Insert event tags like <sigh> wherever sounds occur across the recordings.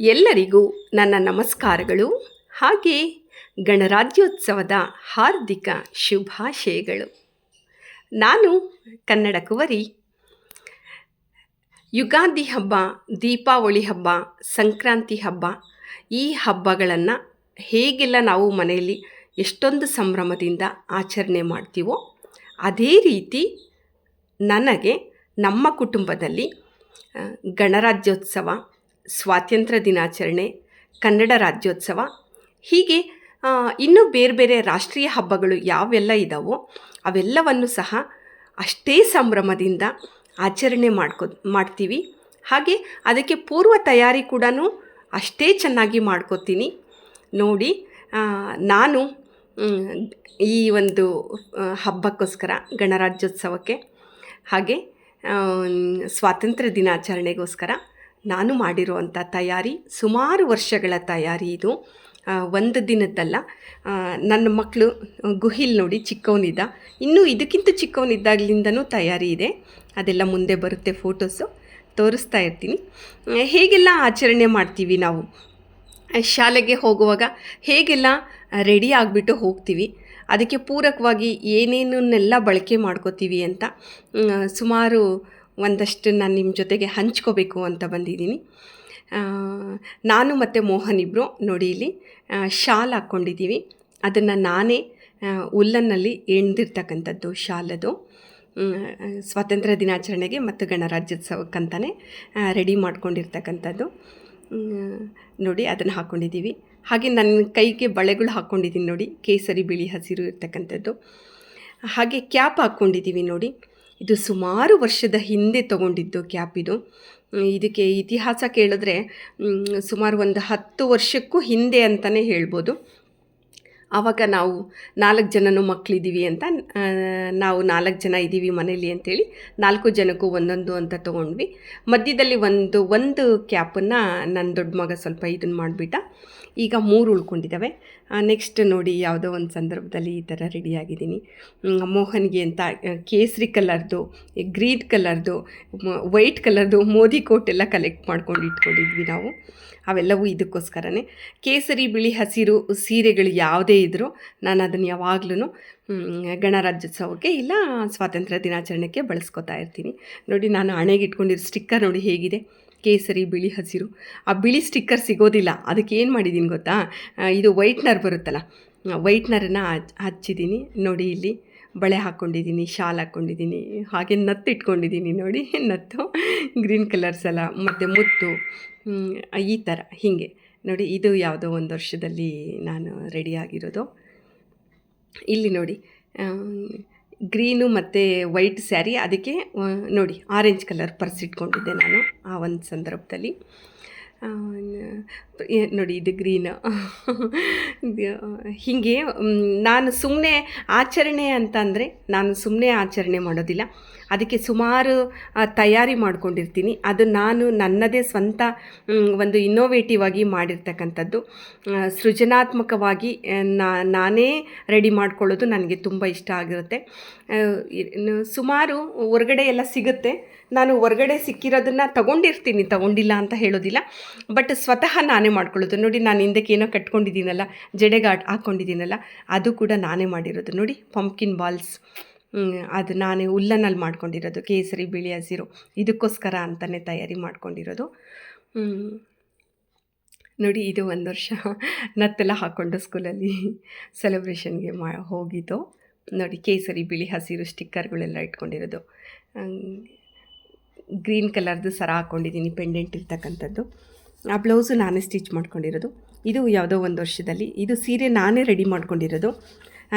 ಎಲ್ಲರಿಗೂ ನನ್ನ ನಮಸ್ಕಾರಗಳು. ಹಾಗೆ ಗಣರಾಜ್ಯೋತ್ಸವದ ಹಾರ್ದಿಕ ಶುಭಾಶಯಗಳು. ನಾನು ಕನ್ನಡ ಕುವರಿ. ಯುಗಾದಿ ಹಬ್ಬ, ದೀಪಾವಳಿ ಹಬ್ಬ, ಸಂಕ್ರಾಂತಿ ಹಬ್ಬ, ಈ ಹಬ್ಬಗಳನ್ನು ಹೇಗೆಲ್ಲ ನಾವು ಮನೆಯಲ್ಲಿ ಎಷ್ಟೊಂದು ಸಂಭ್ರಮದಿಂದ ಆಚರಣೆ ಮಾಡ್ತೀವೋ ಅದೇ ರೀತಿ ನನಗೆ ನಮ್ಮ ಕುಟುಂಬದಲ್ಲಿ ಗಣರಾಜ್ಯೋತ್ಸವ ಸ್ವಾತಂತ್ರ್ಯ ದಿನಾಚರಣೆ, ಕನ್ನಡ ರಾಜ್ಯೋತ್ಸವ, ಹೀಗೆ ಇನ್ನೂ ಬೇರೆ ಬೇರೆ ರಾಷ್ಟ್ರೀಯ ಹಬ್ಬಗಳು ಯಾವೆಲ್ಲ ಇದ್ದಾವೋ ಅವೆಲ್ಲವನ್ನು ಸಹ ಅಷ್ಟೇ ಸಂಭ್ರಮದಿಂದ ಆಚರಣೆ ಮಾಡ್ಕೊ, ಮಾಡ್ತೀವಿ. ಹಾಗೆ ಅದಕ್ಕೆ ಪೂರ್ವ ತಯಾರಿ ಕೂಡ ಅಷ್ಟೇ ಚೆನ್ನಾಗಿ ಮಾಡ್ಕೋತೀನಿ. ನೋಡಿ ನಾನು ಈ ಒಂದು ಹಬ್ಬಕ್ಕೋಸ್ಕರ ಗಣರಾಜ್ಯೋತ್ಸವಕ್ಕೆ ಹಾಗೆ ಸ್ವಾತಂತ್ರ್ಯ ದಿನಾಚರಣೆಗೋಸ್ಕರ ನಾನು ಮಾಡಿರುವಂಥ ತಯಾರಿ ಸುಮಾರು ವರ್ಷಗಳ ತಯಾರಿ ಇದು. ಒಂದು ದಿನದ್ದಲ್ಲ. ನನ್ನ ಮಕ್ಕಳು ಗುಹಿಲ್ ನೋಡಿ ಚಿಕ್ಕವನಿದ್ದ. ಇನ್ನೂ ಇದಕ್ಕಿಂತ ಚಿಕ್ಕವನಿದ್ದಾಗಲಿಂದನೂ ತಯಾರಿ ಇದೆ. ಅದೆಲ್ಲ ಮುಂದೆ ಬರುತ್ತೆ ಫೋಟೋಸು. ತೋರಿಸ್ತಾ ಇರ್ತೀನಿ. ಹೇಗೆಲ್ಲ ಆಚರಣೆ ಮಾಡ್ತೀವಿ ನಾವು? ಶಾಲೆಗೆ ಹೋಗುವಾಗ ಹೇಗೆಲ್ಲ ರೆಡಿ ಆಗಿಬಿಟ್ಟು ಹೋಗ್ತೀವಿ? ಅದಕ್ಕೆ ಪೂರಕವಾಗಿ ಏನೇನನ್ನೆಲ್ಲ ಬಳಕೆ ಮಾಡ್ಕೋತೀವಿ ಅಂತ ಸುಮಾರು ಒಂದಷ್ಟು ನಾನು ನಿಮ್ಮ ಜೊತೆಗೆ ಹಂಚ್ಕೋಬೇಕು ಅಂತ ಬಂದಿದ್ದೀನಿ. ನಾನು ಮತ್ತು ಮೋಹನ್ ಇಬ್ಬರು ನೋಡಿ ಇಲ್ಲಿ ಶಾಲ್ ಹಾಕ್ಕೊಂಡಿದ್ದೀವಿ ಅದನ್ನು ನಾನೇ ಉಲ್ಲನ್ನಲ್ಲಿ ಎಣ್ದಿರ್ತಕ್ಕಂಥದ್ದು ಶಾಲದು. ಸ್ವಾತಂತ್ರ್ಯ ದಿನಾಚರಣೆಗೆ ಮತ್ತು ಗಣರಾಜ್ಯೋತ್ಸವಕ್ಕಂತಲೇ ರೆಡಿ ಮಾಡ್ಕೊಂಡಿರ್ತಕ್ಕಂಥದ್ದು. ನೋಡಿ ಅದನ್ನು ಹಾಕ್ಕೊಂಡಿದ್ದೀವಿ ಹಾಗೆ ನನ್ನ ಕೈಗೆ ಬಳೆಗಳು ಹಾಕ್ಕೊಂಡಿದ್ದೀನಿ ನೋಡಿ, ಕೇಸರಿ, ಬಿಳಿ ಹಸಿರು ಇರ್ತಕ್ಕಂಥದ್ದು. ಹಾಗೆ ಕ್ಯಾಪ್ ಹಾಕ್ಕೊಂಡಿದ್ದೀವಿ ನೋಡಿ. ಇದು ಸುಮಾರು ವರ್ಷದ ಹಿಂದೆ ತಗೊಂಡಿದ್ದು ಕ್ಯಾಪ್ ಇದು ಇದಕ್ಕೆ ಇತಿಹಾಸ ಕೇಳಿದ್ರೆ ಸುಮಾರು ಒಂದು ಹತ್ತು ವರ್ಷಕ್ಕೂ ಹಿಂದೆ ಅಂತಲೇ ಹೇಳ್ಬೋದು. ಆವಾಗ ನಾವು ನಾಲ್ಕು ಜನನೂ ಮಕ್ಕಳಿದ್ದೀವಿ ಅಂತ ನಾವು ನಾಲ್ಕು ಜನ ಇದ್ದೀವಿ ಮನೇಲಿ ಅಂತೇಳಿ ನಾಲ್ಕು ಜನಕ್ಕೂ ಒಂದೊಂದು ಅಂತ ತೊಗೊಂಡ್ವಿ. ಮಧ್ಯದಲ್ಲಿ ಒಂದು ಒಂದು ಕ್ಯಾಪನ್ನು ನನ್ನ ದೊಡ್ಡ ಮಗ ಸ್ವಲ್ಪ ಇದನ್ನು ಮಾಡಿಬಿಟ್ಟ. ಈಗ ಮೂರು ಉಳ್ಕೊಂಡಿದ್ದಾವೆ. ನೆಕ್ಸ್ಟ್ ನೋಡಿ ಯಾವುದೋ ಒಂದು ಸಂದರ್ಭದಲ್ಲಿ ಈ ಥರ ರೆಡಿಯಾಗಿದ್ದೀನಿ ಮೋಹನ್ಗೆ ಅಂತ ಕೇಸರಿ ಕಲರ್ದು ಗ್ರೀನ್ ಕಲರ್ದು ವೈಟ್ ಕಲರ್ದು ಮೋದಿ ಕೋಟ್ ಎಲ್ಲ ಕಲೆಕ್ಟ್ ಮಾಡ್ಕೊಂಡು ಇಟ್ಕೊಂಡಿದ್ವಿ ನಾವು. ಅವೆಲ್ಲವೂ ಇದಕ್ಕೋಸ್ಕರನೇ. ಕೇಸರಿ, ಬಿಳಿ ಹಸಿರು ಸೀರೆಗಳು ಯಾವುದೇ ಇದ್ದರೂ ನಾನು ಅದನ್ನು ಯಾವಾಗಲೂ ಗಣರಾಜ್ಯೋತ್ಸವಕ್ಕೆ ಇಲ್ಲ ಸ್ವಾತಂತ್ರ್ಯ ದಿನಾಚರಣೆಗೆ ಬಳಸ್ಕೊತಾ ಇರ್ತೀನಿ. ನೋಡಿ ನಾನು ಹಣೆಗೆ ಇಟ್ಕೊಂಡಿರೋ ಸ್ಟಿಕ್ಕರ್ ನೋಡಿ ಹೇಗಿದೆ. ಕೇಸರಿ, ಬಿಳಿ ಹಸಿರು. ಆ ಬಿಳಿ ಸ್ಟಿಕ್ಕರ್ ಸಿಗೋದಿಲ್ಲ. ಅದಕ್ಕೆ ಏನು ಮಾಡಿದ್ದೀನಿ ಗೊತ್ತಾ? ಇದು ವೈಟ್ನರ್ ಬರುತ್ತಲ್ಲ ವೈಟ್ನರನ್ನು ಹಚ್ಚಿದ್ದೀನಿ ನೋಡಿ ಇಲ್ಲಿ ಬಳೆ ಹಾಕ್ಕೊಂಡಿದ್ದೀನಿ ಶಾಲ್ ಹಾಕ್ಕೊಂಡಿದ್ದೀನಿ ಹಾಗೆ ನತ್ತು ಇಟ್ಕೊಂಡಿದ್ದೀನಿ ನೋಡಿ. ನತ್ತು, ಗ್ರೀನ್ ಕಲರ್ಸ್ ಎಲ್ಲ, ಮತ್ತು ಮುತ್ತು ಈ ಥರ ಹೀಗೆ. ನೋಡಿ, ಇದು ಯಾವುದೋ ಒಂದು ವರ್ಷದಲ್ಲಿ ನಾನು ರೆಡಿ ಆಗಿರೋದು. ಇಲ್ಲಿ ನೋಡಿ ಗ್ರೀನು ಮತ್ತು ವೈಟ್ ಸ್ಯಾರಿ ಅದಕ್ಕೆ ನೋಡಿ, ಆರೆಂಜ್ ಕಲರ್ ಪರ್ಸ್ ಇಟ್ಕೊಂಡಿದ್ದೆ ನಾನು ಆ ಒಂದು ಸಂದರ್ಭದಲ್ಲಿ. ನೋಡಿ, ಇದು ಗ್ರೀನ್. ಹೀಗೆ ನಾನು ಸುಮ್ಮನೆ ಆಚರಣೆ ಅಂತಂದರೆ ನಾನು ಸುಮ್ಮನೆ ಆಚರಣೆ ಮಾಡೋದಿಲ್ಲ. ಅದಕ್ಕೆ ಸುಮಾರು ತಯಾರಿ ಮಾಡ್ಕೊಂಡಿರ್ತೀನಿ. ಅದು ನಾನು ನನ್ನದೇ ಸ್ವಂತ ಒಂದು ಇನ್ನೋವೇಟಿವ್ ಆಗಿ ಮಾಡಿರ್ತಕ್ಕಂಥದ್ದು. ಸೃಜನಾತ್ಮಕವಾಗಿ ನಾನೇ ರೆಡಿ ಮಾಡ್ಕೊಳ್ಳೋದು ನನಗೆ ತುಂಬ ಇಷ್ಟ ಆಗಿರುತ್ತೆ. ಸುಮಾರು ಹೊರಗಡೆ ಎಲ್ಲ ಸಿಗುತ್ತೆ. ನಾನು ಹೊರಗಡೆ ಸಿಕ್ಕಿರೋದನ್ನು ತಗೊಂಡಿರ್ತೀನಿ, ತಗೊಂಡಿಲ್ಲ ಅಂತ ಹೇಳೋದಿಲ್ಲ. ಬಟ್ ಸ್ವತಃ ನಾನೇ ಮಾಡ್ಕೊಳ್ಳೋದು. ನೋಡಿ, ನಾನು ಹಿಂದಕ್ಕೆ ಏನೋ ಕಟ್ಕೊಂಡಿದ್ದೀನಲ್ಲ, ಜಡೆಗಾಟ್ ಹಾಕ್ಕೊಂಡಿದ್ದೀನಲ್ಲ, ಅದು ಕೂಡ ನಾನೇ ಮಾಡಿರೋದು. ನೋಡಿ ಪಂಪ್ಕಿನ್ ಬಾಲ್ಸ್ ಅದು ನಾನೇ ಉಲ್ಲನಲ್ಲಿ ಮಾಡ್ಕೊಂಡಿರೋದು, ಕೇಸರಿ, ಬಿಳಿ ಹಸಿರು. ಇದಕ್ಕೋಸ್ಕರ ಅಂತಲೇ ತಯಾರಿ ಮಾಡ್ಕೊಂಡಿರೋದು. ನೋಡಿ, ಇದು ಒಂದು ವರ್ಷ ನತ್ತೆಲ್ಲ ಹಾಕ್ಕೊಂಡು ಸ್ಕೂಲಲ್ಲಿ ಸೆಲೆಬ್ರೇಷನ್ಗೆ ಮಾ, ಹೋಗಿದ್ದು. ನೋಡಿ, ಕೇಸರಿ, ಬಿಳಿ ಹಸಿರು ಸ್ಟಿಕ್ಕರ್ಗಳೆಲ್ಲ ಇಟ್ಕೊಂಡಿರೋದು. ಗ್ರೀನ್ ಕಲರ್ದು ಸರ ಹಾಕ್ಕೊಂಡಿದ್ದೀನಿ ಪೆಂಡೆಂಟ್ ಇರ್ತಕ್ಕಂಥದ್ದು. ಆ ಬ್ಲೌಸು ನಾನೇ ಸ್ಟಿಚ್ ಮಾಡ್ಕೊಂಡಿರೋದು. ಇದು ಯಾವುದೋ ಒಂದು ವರ್ಷದಲ್ಲಿ, ಇದು ಸೀರೆ ನಾನೇ ರೆಡಿ ಮಾಡ್ಕೊಂಡಿರೋದು.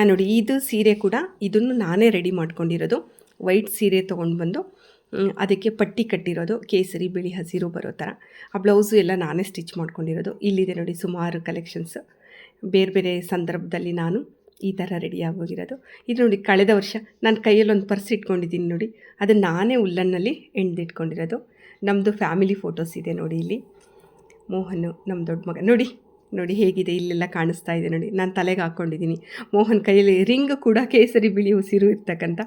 ನೋಡಿ, ಇದು ಸೀರೆ ಕೂಡ ಇದನ್ನು ನಾನೇ ರೆಡಿ ಮಾಡ್ಕೊಂಡಿರೋದು. ವೈಟ್ ಸೀರೆ ತೊಗೊಂಡು ಬಂದು ಅದಕ್ಕೆ ಪಟ್ಟಿ ಕಟ್ಟಿರೋದು, ಕೇಸರಿ, ಬಿಳಿ ಹಸಿರು ಬರೋ ಥರ ಆ ಬ್ಲೌಸು ಎಲ್ಲ ನಾನೇ ಸ್ಟಿಚ್ ಮಾಡ್ಕೊಂಡಿರೋದು. ಇಲ್ಲಿದೆ ನೋಡಿ ಸುಮಾರು ಕಲೆಕ್ಷನ್ಸ್ ಬೇರೆ ಬೇರೆ ಸಂದರ್ಭದಲ್ಲಿ ನಾನು ಈ ಥರ ರೆಡಿ ಆಗೋಗಿರೋದು. ಇದು ನೋಡಿ ಕಳೆದ ವರ್ಷ ನಾನು ಕೈಯಲ್ಲಿ ಒಂದು ಪರ್ಸ್ ಇಟ್ಕೊಂಡಿದ್ದೀನಿ ನೋಡಿ. ಅದು ನಾನೇ ಉಲ್ಲನ್ನಲ್ಲಿ ಎಣ್ದಿಟ್ಕೊಂಡಿರೋದು ನಮ್ಮದು ಫ್ಯಾಮಿಲಿ ಫೋಟೋಸ್ ಇದೆ ನೋಡಿ ಇಲ್ಲಿ. ಮೋಹನು ನಮ್ಮ ದೊಡ್ಡ ಮಗ. ನೋಡಿ ನೋಡಿ ಹೇಗಿದೆ, ಇಲ್ಲೆಲ್ಲ ಕಾಣಿಸ್ತಾ ಇದೆ ನೋಡಿ. ನಾನು ತಲೆಗೆ ಹಾಕ್ಕೊಂಡಿದ್ದೀನಿ ಮೋಹನ್ ಕೈಯಲ್ಲಿ ರಿಂಗ್ ಕೂಡ ಕೇಸರಿ ಬಿಳಿ ಉಸಿರು ಇರ್ತಕ್ಕಂಥ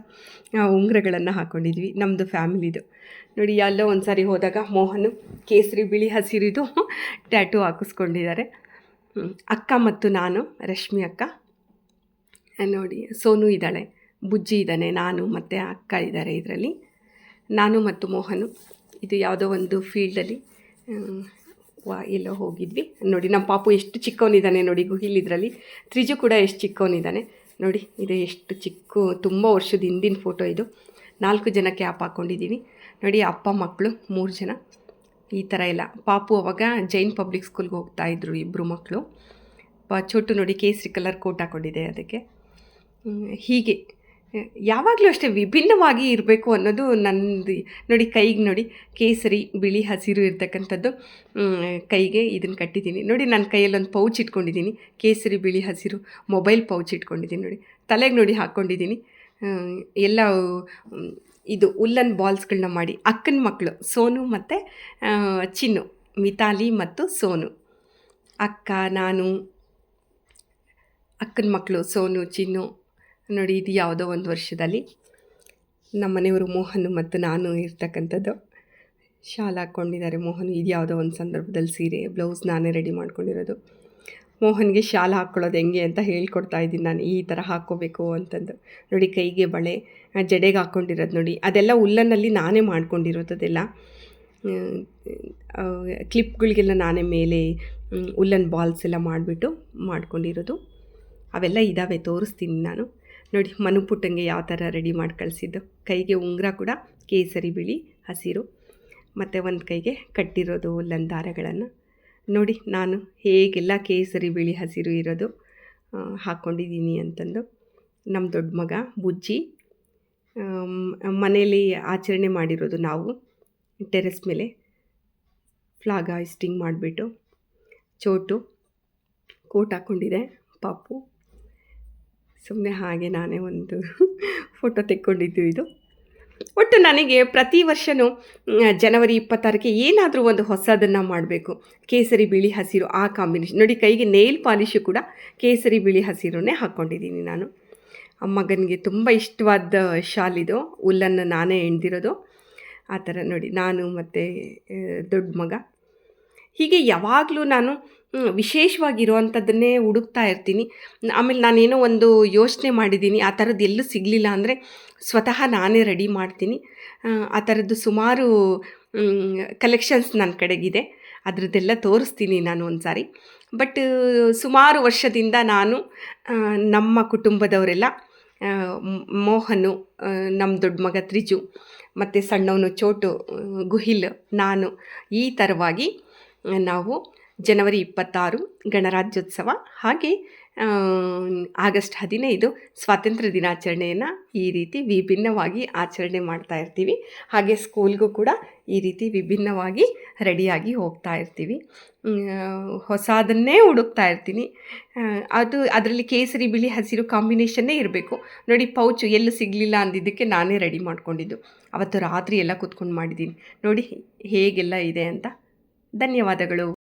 ಉಂಗುರಗಳನ್ನು ಹಾಕ್ಕೊಂಡಿದ್ವಿ ನಮ್ಮದು ಫ್ಯಾಮಿಲಿದು. ನೋಡಿ, ಎಲ್ಲೋ ಒಂದು ಸಾರಿ ಹೋದಾಗ ಮೋಹನು ಕೇಸರಿ ಬಿಳಿ ಹಸಿರಿದು <laughs> ಟ್ಯಾಟೂ ಹಾಕಿಸ್ಕೊಂಡಿದ್ದಾರೆ. ಅಕ್ಕ ಮತ್ತು ನಾನು, ರಶ್ಮಿ ಅಕ್ಕ. ನೋಡಿ, ಸೋನು ಇದ್ದಾಳೆ, ಬುಜ್ಜಿ ಇದ್ದಾನೆ, ನಾನು ಮತ್ತು ಅಕ್ಕ ಇದ್ದಾರೆ ಇದರಲ್ಲಿ. ನಾನು ಮತ್ತು ಮೋಹನು, ಇದು ಯಾವುದೋ ಒಂದು ಫೀಲ್ಡಲ್ಲಿ ವಾ, ಎಲ್ಲೋ ಹೋಗಿದ್ವಿ. ನೋಡಿ, ನಮ್ಮ ಪಾಪು ಎಷ್ಟು ಚಿಕ್ಕವನಿದ್ದಾನೆ ನೋಡಿ ಗುಹಿಲ್ ಇದರಲ್ಲಿ ತ್ರಿಜು ಕೂಡ ಎಷ್ಟು ಚಿಕ್ಕವನಿದ್ದಾನೆ. ನೋಡಿ, ಇದು ಎಷ್ಟು ಚಿಕ್ಕ, ತುಂಬ ವರ್ಷದ ಹಿಂದಿನ ಫೋಟೋ ಇದು. ನಾಲ್ಕು ಜನ ಕ್ಯಾಪ್ ಹಾಕ್ಕೊಂಡಿದ್ದೀವಿ ನೋಡಿ, ಅಪ್ಪ, ಮಕ್ಕಳು, ಮೂರು ಜನ. ಈ ಥರ ಎಲ್ಲ. ಪಾಪು ಅವಾಗ ಜೈನ್ ಪಬ್ಲಿಕ್ ಸ್ಕೂಲ್ಗೆ ಹೋಗ್ತಾ ಇದ್ರು ಇಬ್ಬರು ಮಕ್ಕಳು. ಪ, ಚೋಟು ನೋಡಿ ಕೇಸರಿ ಕಲರ್ ಕೋಟ್ ಹಾಕ್ಕೊಂಡಿದೆ ಅದಕ್ಕೆ. ಹೀಗೆ. ಯಾವಾಗಲೂ ಅಷ್ಟೇ ವಿಭಿನ್ನವಾಗಿ ಇರಬೇಕು ಅನ್ನೋದು ನಂದು, ನೋಡಿ ಕೈಗೆ ನೋಡಿ, ಕೇಸರಿ, ಬಿಳಿ ಹಸಿರು ಇರ್ತಕ್ಕಂಥದ್ದು. ಕೈಗೆ ಇದನ್ನು ಕಟ್ಟಿದ್ದೀನಿ. ನೋಡಿ ನನ್ನ ಕೈಯಲ್ಲಿ ಒಂದು ಪೌಚ್ ಇಟ್ಕೊಂಡಿದ್ದೀನಿ. ಕೇಸರಿ, ಬಿಳಿ ಹಸಿರು, ಮೊಬೈಲ್ ಪೌಚ್ ಇಟ್ಕೊಂಡಿದ್ದೀನಿ ನೋಡಿ. ತಲೆಗೆ ನೋಡಿ ಹಾಕ್ಕೊಂಡಿದ್ದೀನಿ ಎಲ್ಲ ಇದು ಉಲ್ಲನ್ ಬಾಲ್ಸ್ಗಳನ್ನ ಮಾಡಿ, ಅಕ್ಕನ ಮಕ್ಕಳು ಸೋನು ಮತ್ತು ಚಿನ್ನು ಮಿತಾಲಿ ಮತ್ತು ಸೋನು. ಅಕ್ಕ, ನಾನು, ಅಕ್ಕನ ಮಕ್ಕಳು ಸೋನು, ಚಿನ್ನು ನೋಡಿ, ಇದು ಯಾವುದೋ ಒಂದು ವರ್ಷದಲ್ಲಿ ನಮ್ಮ ಮನೆಯವರು ಮೋಹನ್ ಮತ್ತು ನಾನು ಇರ್ತಕ್ಕಂಥದ್ದು. ಶಾಲ್ ಹಾಕ್ಕೊಂಡಿದ್ದಾರೆ ಮೋಹನ್. ಇದು ಯಾವುದೋ ಒಂದು ಸಂದರ್ಭದಲ್ಲಿ ಸೀರೆ, ಬ್ಲೌಸ್ ನಾನೇ ರೆಡಿ ಮಾಡ್ಕೊಂಡಿರೋದು. ಮೋಹನ್ಗೆ ಶಾಲ್ ಹಾಕ್ಕೊಳ್ಳೋದು ಹೆಂಗೆ ಅಂತ ಹೇಳ್ಕೊಡ್ತಾ ಇದ್ದೀನಿ ನಾನು. ಈ ಥರ ಹಾಕ್ಕೋಬೇಕು ಅಂತಂದು. ನೋಡಿ, ಕೈಗೆ ಬಳೆ ಜಡೆಗೆ ಹಾಕ್ಕೊಂಡಿರೋದು ನೋಡಿ. ಅದೆಲ್ಲ ಉಲ್ಲನ್ನಲ್ಲಿ ನಾನೇ ಮಾಡ್ಕೊಂಡಿರೋದು ಅದೆಲ್ಲ ಕ್ಲಿಪ್ಗಳಿಗೆಲ್ಲ ನಾನೇ ಮೇಲೆ, ಉಲ್ಲನ್ ಬಾಲ್ಸ್ ಎಲ್ಲ ಮಾಡಿಬಿಟ್ಟು ಮಾಡ್ಕೊಂಡಿರೋದು. ಅವೆಲ್ಲ ಇದ್ದಾವೆ ತೋರಿಸ್ತೀನಿ ನಾನು. ನೋಡಿ, ಮನು ಪುಟ್ಟಂಗೆ ಯಾವ ಥರ ರೆಡಿ ಮಾಡಿ ಕಳಿಸಿದ್ದು. ಕೈಗೆ ಉಂಗುರ ಕೂಡ, ಕೇಸರಿ ಬಿಳಿ ಹಸಿರು. ಮತ್ತು ಒಂದು ಕೈಗೆ ಕಟ್ಟಿರೋದು ಉಲ್ಲನ್ ದಾರಗಳನ್ನು ನೋಡಿ, ನಾನು ಹೇಗೆಲ್ಲ ಕೇಸರಿ ಬಿಳಿ ಹಸಿರು ಇರೋದು ಹಾಕ್ಕೊಂಡಿದ್ದೀನಿ ಅಂತಂದು. ನಮ್ಮ ದೊಡ್ಡ ಮಗ ಬುಜ್ಜಿ ಮನೆಯಲ್ಲಿ ಆಚರಣೆ ಮಾಡಿರೋದು ನಾವು. ಟೆರೆಸ್ ಮೇಲೆ ಫ್ಲಾಗ್ ಹಾಯಿಸ್ಟಿಂಗ್ ಮಾಡಿಬಿಟ್ಟು, ಚೋಟು, ಕೋಟ್ ಹಾಕ್ಕೊಂಡಿದೆ ಪಾಪು. ಸುಮ್ಮನೆ ಹಾಗೆ ನಾನೇ ಒಂದು <laughs> ಫೋಟೋ ತೆಕ್ಕೊಂಡಿದ್ದು ಇದು. ಒಟ್ಟು ನನಗೆ ಪ್ರತಿ ವರ್ಷವೂ ಜನವರಿ ಇಪ್ಪತ್ತಾರಕ್ಕೆ ಏನಾದರೂ ಒಂದು ಹೊಸದನ್ನು ಮಾಡಬೇಕು. ಕೇಸರಿ ಬಿಳಿ ಹಸಿರು ಆ ಕಾಂಬಿನೇಷನ್. ನೋಡಿ, ಕೈಗೆ ನೇಲ್ ಪಾಲಿಶು ಕೂಡ ಕೇಸರಿ ಬಿಳಿ ಹಸಿರುನೇ ಹಾಕ್ಕೊಂಡಿದ್ದೀನಿ ನಾನು. ಮಗನಿಗೆ ತುಂಬ ಇಷ್ಟವಾದ ಶಾಲಿದು ಉಲ್ಲನ್ನು ನಾನೇ ಎಣ್ದಿರೋದು. ಆ ಥರ ನೋಡಿ. ನಾನು ಮತ್ತು ದೊಡ್ಡ ಮಗ. ಹೀಗೆ ಯಾವಾಗಲೂ ನಾನು ವಿಶೇಷವಾಗಿರುವಂಥದ್ದನ್ನೇ ಹುಡುಕ್ತಾ ಇರ್ತೀನಿ. ಆಮೇಲೆ ನಾನೇನೋ ಒಂದು ಯೋಚನೆ ಮಾಡಿದ್ದೀನಿ ಆ ಥರದ್ದು ಎಲ್ಲೂ ಸಿಗಲಿಲ್ಲ ಅಂದರೆ ಸ್ವತಃ ನಾನೇ ರೆಡಿ ಮಾಡ್ತೀನಿ. ಆ, ಥರದ್ದು ಸುಮಾರು ಕಲೆಕ್ಷನ್ಸ್ ನನ್ನ ಕಡೆಗಿದೆ. ಅದರದ್ದೆಲ್ಲ ತೋರಿಸ್ತೀನಿ ನಾನು ಒಂದು ಸಾರಿ ಬಟ್ ಸುಮಾರು ವರ್ಷದಿಂದ ನಾನು ನಮ್ಮ ಕುಟುಂಬದವರೆಲ್ಲ ಮೋಹನು ನಮ್ಮ ದೊಡ್ಡ ಮಗ ತ್ರಿಜು ಮತ್ತು ಸಣ್ಣವನು ಚೋಟು ಗುಹಿಲ್ ನಾನು ಈ ಥರವಾಗಿ ನಾವು ಜನವರಿ ಇಪ್ಪತ್ತಾರು ಗಣರಾಜ್ಯೋತ್ಸವ ಹಾಗೆ ಆಗಸ್ಟ್ ಹದಿನೈದು ಸ್ವಾತಂತ್ರ್ಯ ದಿನಾಚರಣೆಯನ್ನು ಈ ರೀತಿ ವಿಭಿನ್ನವಾಗಿ ಆಚರಣೆ ಮಾಡ್ತಾ ಇರ್ತೀವಿ. ಹಾಗೆ ಸ್ಕೂಲ್ಗೂ ಕೂಡ ಈ ರೀತಿ ವಿಭಿನ್ನವಾಗಿ ರೆಡಿಯಾಗಿ ಹೋಗ್ತಾ ಇರ್ತೀವಿ. ಹೊಸದನ್ನೇ ಹುಡುಕ್ತಾ ಇರ್ತೀನಿ. ಅದು ಅದರಲ್ಲಿ ಕೇಸರಿ, ಬಿಳಿ ಹಸಿರು ಕಾಂಬಿನೇಷನ್ನೇ ಇರಬೇಕು. ನೋಡಿ, ಪೌಚು ಎಲ್ಲೂ ಸಿಗಲಿಲ್ಲ ಅಂದಿದ್ದಕ್ಕೆ ನಾನೇ ರೆಡಿ ಮಾಡ್ಕೊಂಡಿದ್ದು. ಅವತ್ತು ರಾತ್ರಿ ಎಲ್ಲ ಕೂತ್ಕೊಂಡು ಮಾಡಿದ್ದೀನಿ. ನೋಡಿ, ಹೇಗೆಲ್ಲ ಇದೆ ಅಂತ. ಧನ್ಯವಾದಗಳು.